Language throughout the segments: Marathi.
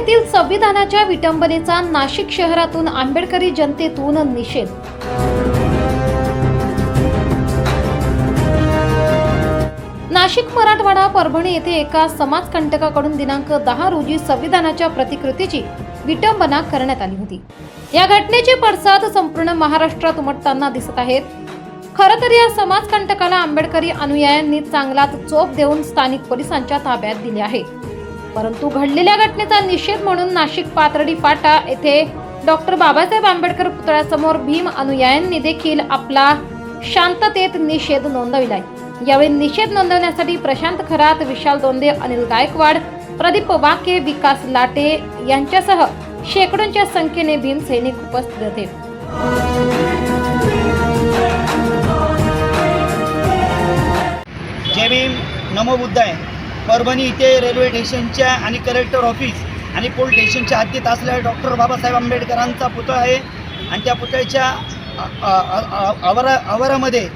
येथील संविधानाच्या विटंबनेचा नाशिक शहरातून आंबेडकरी जनतेतून निषेध. नाशिक मराठवाडा परभणी येथे एका समाजकंटकाकडून दिनांक दहा रोजी संविधानाच्या प्रतिकृतीची विटंबना करण्यात आली होती. या घटनेचे पडसाद संपूर्ण महाराष्ट्रात उमटताना दिसत आहेत. खरं तर या समाजकंटकाला आंबेडकरी अनुयायांनी चांगलाच चोप देऊन स्थानिक पोलिसांच्या ताब्यात दिले आहे. परंतु घडलेल्या घटनेचा निषेध म्हणून नाशिक पाथर्डी फाटा येथे डॉक्टर बाबासाहेब आंबेडकर पुतळ्यासमोर भीम अनुयायांनी देखील आपला शांततेत निषेध नोंदविलाय. यावेळी निषेध नोंदवण्यासाठी प्रशांत खरात विशाल दोंदे अनिल गायकवाड प्रदीप वाके विकास लाटे यांच्यासह शेकडोंच्या संख्येने भीम सैनिक उपस्थित होते. जय भीम. नमो बुद्ध आहे परभणी इथे रेल्वे स्टेशनच्या आणि कलेक्टर ऑफिस आणि पोलीस स्टेशनच्या हद्दीत असलेल्या डॉक्टर बाबासाहेब आंबेडकरांचा पुतळा आहे. आणि त्या पुतळ्याच्या आवारा आवारामध्ये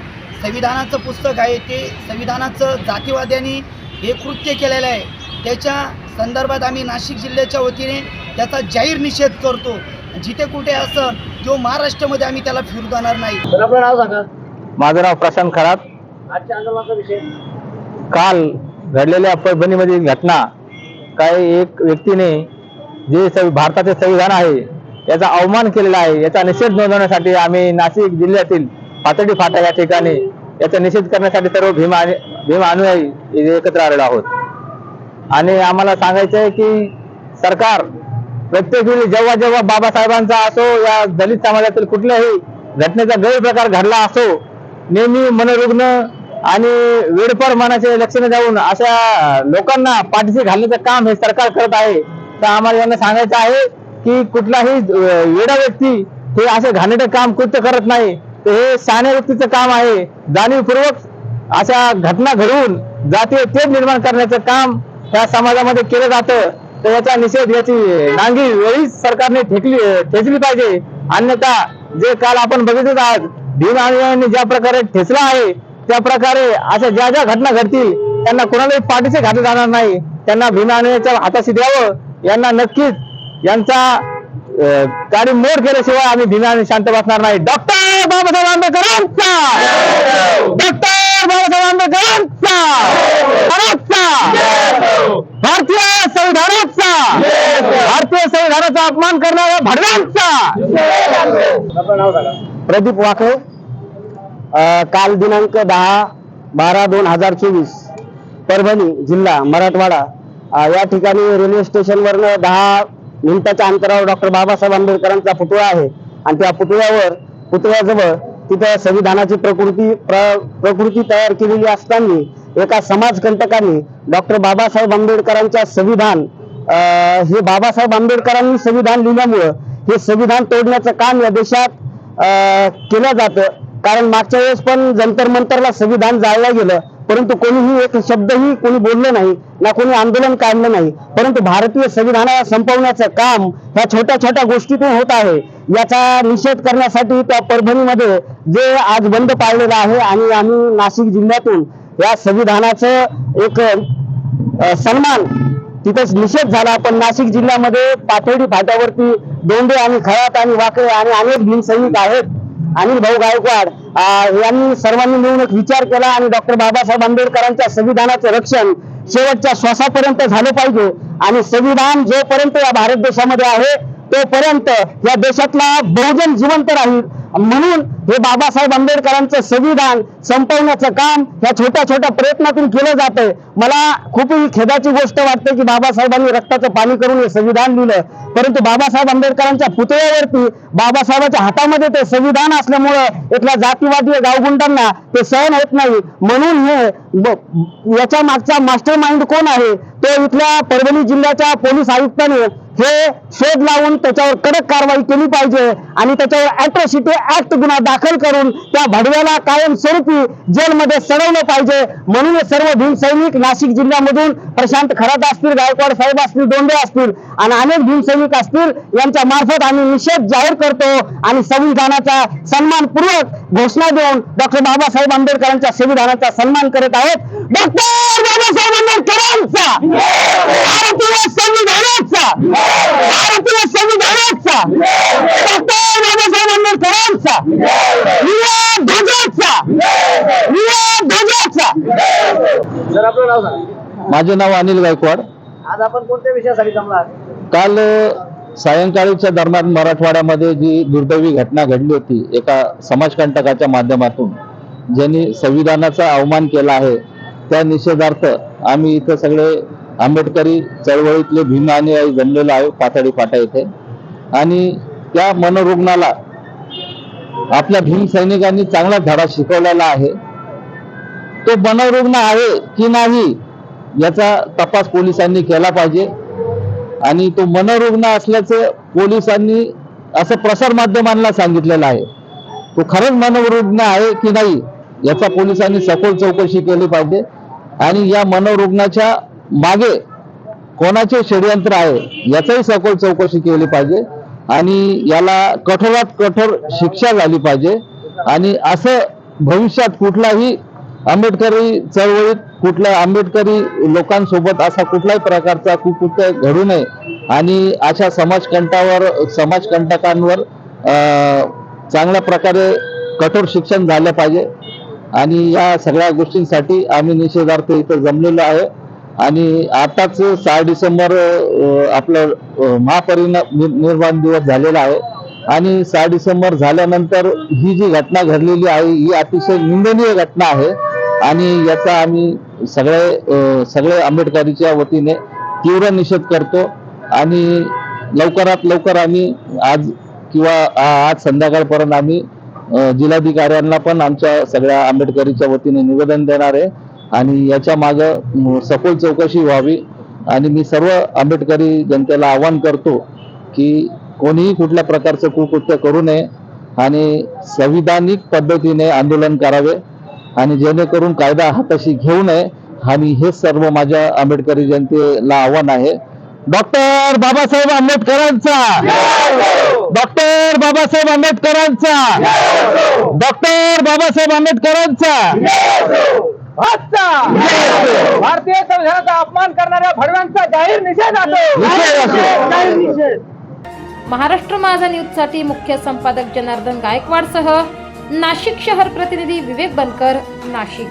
संविधानाचं पुस्तक आहे. ते संविधानाचं जातीवाद्यांनी हे कृत्य केलेलं आहे. त्याच्या संदर्भात आम्ही नाशिक जिल्ह्याच्या वतीने त्याचा जाहीर निषेध करतो. जिथे कुठे असं किंवा महाराष्ट्रामध्ये आम्ही त्याला फिरू देणार नाही. माझं नाव प्रशांत खरात. आजच्या आंदोलनाचा विषय? काल घडलेल्या परभणीमधील घटना. काही एक व्यक्तीने जे भारताचे संविधान आहे याचा अवमान केलेला आहे याचा निषेध नोंदवण्यासाठी आम्ही नाशिक जिल्ह्यातील पातळी फाटा या ठिकाणी याचा निषेध करण्यासाठी सर्व भीमा भीमा अनुयायी एकत्र आलेलो आहोत. आणि आम्हाला सांगायचं आहे की सरकार प्रत्येक वेळी जेव्हा जेव्हा बाबासाहेबांचा असो या दलित समाजातील कुठल्याही घटनेचा गैरप्रकार घडला असो नेहमी मनोरुग्ण आणि वेडपर मनाचे लक्षणे जाऊन अशा लोकांना पाठीशी घालण्याचं काम हे सरकार करत आहे. तर आम्हाला यांना सांगायचं आहे की कुठलाही वेडा व्यक्ती हे असे घाणेरडे काम कृत्य करत नाही. तर हे शहाण्या व्यक्तीचं काम आहे. जाणीवपूर्वक अशा घटना घडवून जातीय तेप निर्माण करण्याचं काम त्या समाजामध्ये केलं जातं. तर याचा निषेध याची नांगी वेळीच सरकारने ठेकली ठेचली पाहिजे. अन्यथा जे काल आपण बघितलं आहात भीम अनुयायांनी ज्या प्रकारे ठेचला आहे त्या प्रकारे अशा ज्या ज्या घटना घडतील त्यांना कोणालाही पाठीचे घातले जाणार नाही त्यांना भीमानेच्या हाताशी द्यावं यांना नक्कीच यांचा अं, गाडी मोड केल्याशिवाय आम्ही भीमाने शांत बसणार नाही डॉक्टर बाबासाहेब आंबेडकरांचा डॉक्टर बाबासाहेब आंबेडकरांचा भारतीय संविधानाचा भारतीय संविधानाचा अपमान करणाऱ्या भडव्यांचा प्रदीप वाकळे काल दिनांक दहा बारा दोन हजार चोवीस परभणी जिल्हा मराठवाडा. या ठिकाणी रेल्वे स्टेशनवरनं दहा मिनिटाच्या अंतरावर डॉक्टर बाबासाहेब आंबेडकरांचा पुतळा आहे. आणि त्या पुतळ्यावर पुतळ्याजवळ तिथं संविधानाची प्रकृती प्र- प्रकृती तयार केलेली असताना एका समाजकंटकांनी डॉक्टर बाबासाहेब आंबेडकरांच्या संविधान हे बाबासाहेब आंबेडकरांनी संविधान लिहिल्यामुळं हे संविधान तोडण्याचं काम या देशात केलं जातं. कारण मागच्या वेळेस पण जंतर मंतरला संविधान जाळलं गेलं परंतु कोणीही एक शब्दही कोणी बोललं नाही ना कोणी आंदोलन काढलं नाही. परंतु भारतीय संविधानाला संपवण्याचं काम ह्या छोट्या छोट्या गोष्टीतून होत आहे. याचा निषेध करण्यासाठी त्या परभणीमध्ये जे आज बंद पाळलेलं आहे आणि आम्ही नाशिक जिल्ह्यातून या संविधानाचं एक सन्मान तिथंच निषेध झाला. पण नाशिक जिल्ह्यामध्ये पाथर्डी फाट्यावरती दोंडे आणि खळात आणि वाकळे आणि अनेक भीमसैनिक आहेत. अनिल भाऊ गायकवाड यांनी सर्वांनी मिळून एक विचार केला आणि डॉक्टर बाबासाहेब आंबेडकरांच्या संविधानाचं रक्षण शेवटच्या श्वासापर्यंत झालं पाहिजे. आणि संविधान जोपर्यंत या भारत देशामध्ये आहे तोपर्यंत या देशातला बहुजन जिवंत राहील. म्हणून हे बाबासाहेब आंबेडकरांचं संविधान संपवण्याचं काम ह्या छोट्या छोट्या प्रयत्नातून केलं जातंय. मला खूपही खेदाची गोष्ट वाटते की बाबासाहेबांनी रक्ताचं पाणी करून हे संविधान लिहिलं. परंतु बाबासाहेब आंबेडकरांच्या पुतळ्यावरती बाबासाहेबाच्या हातामध्ये ते संविधान असल्यामुळं इथल्या जातीवादी गावगुंडांना ते सहन होत नाही. म्हणून हे याच्या मागचा मास्टर माइंड कोण आहे? ते इथल्या परभणी जिल्ह्याच्या पोलीस आयुक्तांनी हे शोध लावून त्याच्यावर कडक कारवाई केली पाहिजे आणि त्याच्यावर अॅट्रॉसिटी ऍक्ट गुन्हा दाखल करून त्या भडव्याला कायमस्वरूपी जेलमध्ये सडवलं पाहिजे. म्हणून सर्व भीमसैनिक नाशिक जिल्ह्यामधून प्रशांत खरात असतील गायकवाड साहेब असतील दोंडे असतील आणि अनेक भीमसैनिक असतील यांच्या मार्फत आम्ही निषेध जाहीर करतो आणि संविधानाचा सन्मानपूर्वक घोषणा देऊन डॉक्टर बाबासाहेब आंबेडकरांच्या संविधानाचा सन्मान करत आहोत. डॉक्टर बाबासाहेब आंबेडकरांचा भारतीय संविधानाचा. भारतीय संविधानाचा. डॉक्टर बाबासाहेब आंबेडकरांचा निळ्या ध्वजाचा. निळ्या ध्वजाचा. माझे नाव अनिल गायकवाड. आज आपण कोणत्या विषयासाठी जमला काल सायंकाळीच्या दरम्यान मराठवाड्यामध्ये जी दुर्दैवी घटना घडली होती एका समाजकंटकाच्या माध्यमातून ज्यांनी संविधानाचा अवमान केला आहे त्या निषेधार्थ आम्ही इथं सगळे आंबेडकरी चळवळीतले भीम अनुयायी जमलेलो आहे पातळी फाटा इथे. आणि त्या मनोरुग्णाला आपल्या भीम सैनिकांनी चांगला धडा शिकवलेला आहे. तो मनोरुग्ण आहे की नाही याचा तपास पोलिसांनी केला पाहिजे. आणि तो मनोरुग्ण असल्याचं पोलिसांनी असं प्रसार माध्यमांना सांगितलेलं आहे. तो खरंच मनोरुग्ण आहे की नाही याचा पोलिसांनी सखोल चौकशी केली पाहिजे. आणि या मनोरुग्णाच्या मागे कोणाचे षडयंत्र आहे याचाही सखोल चौकशी केली पाहिजे. आणि याला कठोरात कठोर शिक्षा झाली पाहिजे. आणि असं भविष्यात कुठलाही आंबेडकरी चळवळीत कुठल्या आंबेडकरी लोकांसोबत असा कुठल्याही प्रकारचा कुकृत्य घडू नये. आणि अशा समाजकंटावर समाजकंटकांवर चांगल्या प्रकारे कठोर शिक्षण झालं पाहिजे. आणि या सगळ्या गोष्टींसाठी आम्ही निषेधार्थ इथं जमलेलो आहे. आणि आताच सहा डिसेंबर आपलं महापरिणाम निर्माण दिवस झालेला आहे. आणि सहा डिसेंबर झाल्यानंतर ही जी घटना घडलेली आहे ही अतिशय निंदनीय घटना आहे. आणि याचा आम्ही सगळे सगळे आंबेडकरीच्या वतीने तीव्र निषेध करतो. आणि लवकरात लवकर आम्ही आज किंवा आज संध्याकाळपर्यंत आम्ही जिल्हाधिकाऱ्यांना पण आमच्या सगळ्या आंबेडकरीच्या वतीने निवेदन देणार आहे. आणि याच्या माग सखोल चौकशी व्हावी. आणि मी सर्व आंबेडकरी जनतेला आवाहन करतो की कोणीही कुठल्या प्रकारचं कुकृत्य करू नये आणि संविधानिक पद्धतीने आंदोलन करावे आणि जेणेकरून कायदा हाताशी घेऊ नये. आणि हे सर्व माझ्या आंबेडकरी जनतेला आव्हान आहे. डॉक्टर बाबासाहेब आंबेडकरांचा. डॉक्टर बाबासाहेब आंबेडकरांचा. डॉक्टर बाबासाहेब आंबेडकरांचा. भारतीय संविधानाचा अपमान करणाऱ्या भडव्यांचा जाहीर निषेध असो. जाहीर निषेध. महाराष्ट्र माझा न्यूजसाठी मुख्य संपादक जनार्दन गायकवाडसह नाशिक शहर प्रतिनिधी विवेक बनकर नाशिक.